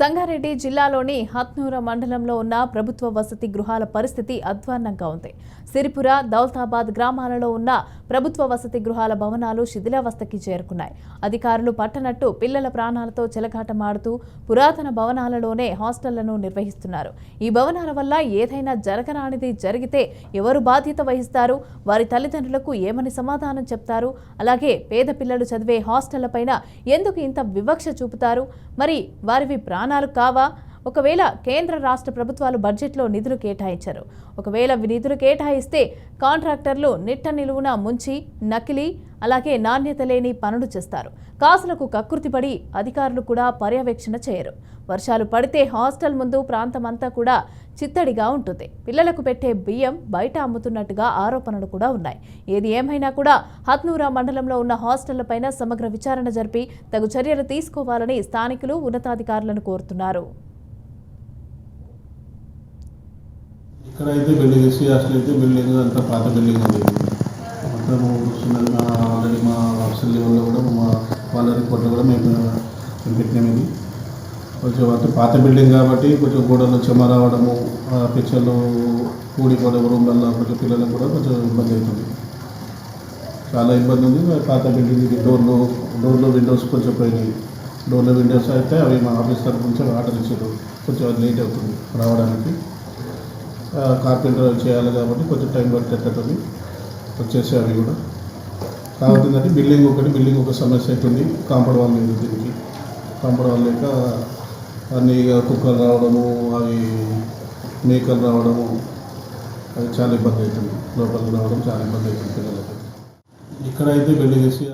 సంగారెడ్డి జిల్లాలోని హత్నూర మండలంలో ఉన్న ప్రభుత్వ వసతి గృహాల పరిస్థితి అధ్వాన్నంగా ఉంది. సిరిపుర దౌల్తాబాద్ గ్రామాలలో ఉన్న ప్రభుత్వ వసతి గృహాల భవనాలు శిథిలావస్థకి చేరుకున్నాయి. అధికారులు పట్టనట్టు పిల్లల ప్రాణాలతో చెలగాటమాడుతూ పురాతన భవనాలలోనే హాస్టళ్ళను నిర్వహిస్తున్నారు. ఈ భవనాల వల్ల ఏదైనా జరగరానిది జరిగితే ఎవరు బాధ్యత వహిస్తారు? వారి తల్లిదండ్రులకు ఏమని సమాధానం చెప్తారు? అలాగే పేద పిల్లలు చదివే హాస్టళ్ళపైన ఎందుకు ఇంత వివక్ష చూపుతారు? మరి వారివి ప్రాణాలు కావా? ఒకవేళ కేంద్ర రాష్ట్ర ప్రభుత్వాలు బడ్జెట్లో నిధులు కేటాయించారు. ఒకవేళ నిధులు కేటాయిస్తే కాంట్రాక్టర్లు నిట్ట నిలువున ముంచి నకిలీ అలాగే నాణ్యత లేని పనులు చేస్తారు. కాసులకు కకృతిపడి అధికారులు కూడా పర్యవేక్షణ చేయరు. వర్షాలు పడితే హాస్టల్ ముందు ప్రాంతమంతా కూడా చిత్తడిగా ఉంటుంది. పిల్లలకు పెట్టే బియ్యం బయట అమ్ముతున్నట్టుగా ఆరోపణలు కూడా ఉన్నాయి. ఏది ఏమైనా కూడా హత్నూరా మండలంలో ఉన్న హాస్టళ్ళపైన సమగ్ర విచారణ జరిపి తగు చర్యలు తీసుకోవాలని స్థానికులు ఉన్నతాధికారులను కోరుతున్నారు. ఇక్కడ అయితే బిల్డింగ్ ఎస్సీ హాస్టల్ అయితే బిల్డింగ్ అంతా పాత బిల్డింగ్ ఉంది మొత్తం కూర్చున్నది మా ఆల్రెడీ మా ఆఫీసర్ లెవెల్లో కూడా మా వాళ్ళ రిపోర్ట్లో కూడా మేము పెట్టినాం ఇది. కొంచెం అంటే పాత బిల్డింగ్ కాబట్టి కొంచెం గోడలు చెమ రావడము ఆ పిక్చర్లు కూడిపోవడం రూమ్లలో కొంచెం పిల్లలకు కూడా కొంచెం ఇబ్బంది అవుతుంది. చాలా ఇబ్బంది ఉంది. మరి పాత బిల్డింగ్ ఇది డోర్లు డోర్లు విండోస్ కొంచెం పోయినాయి. డోర్లు విండోస్ అయితే అవి మా ఆఫీస్ తరఫు నుంచి ఆర్డర్ ఇచ్చారు. కొంచెం లేట్ అవుతుంది రావడానికి. కార్పెంటర్ చేయాలి కాబట్టి కొంచెం టైం పట్టేటట్టుంది వచ్చేసి అవి కూడా. కాబట్టి ఏంటంటే బిల్డింగ్ ఒకటి బిల్డింగ్ ఒక సమస్య అవుతుంది కాంపౌండ్ వాల్ లేదు దీనికి. కాంపౌండ్ వాల్ లేక అన్ని కుక్కలు రావడము అవి మేకలు రావడము అది చాలా ఇబ్బంది అవుతుంది. లోపలికి రావడం చాలా ఇబ్బంది అవుతుంది పిల్లలకి. ఇక్కడైతే బిల్డింగ్ వేసి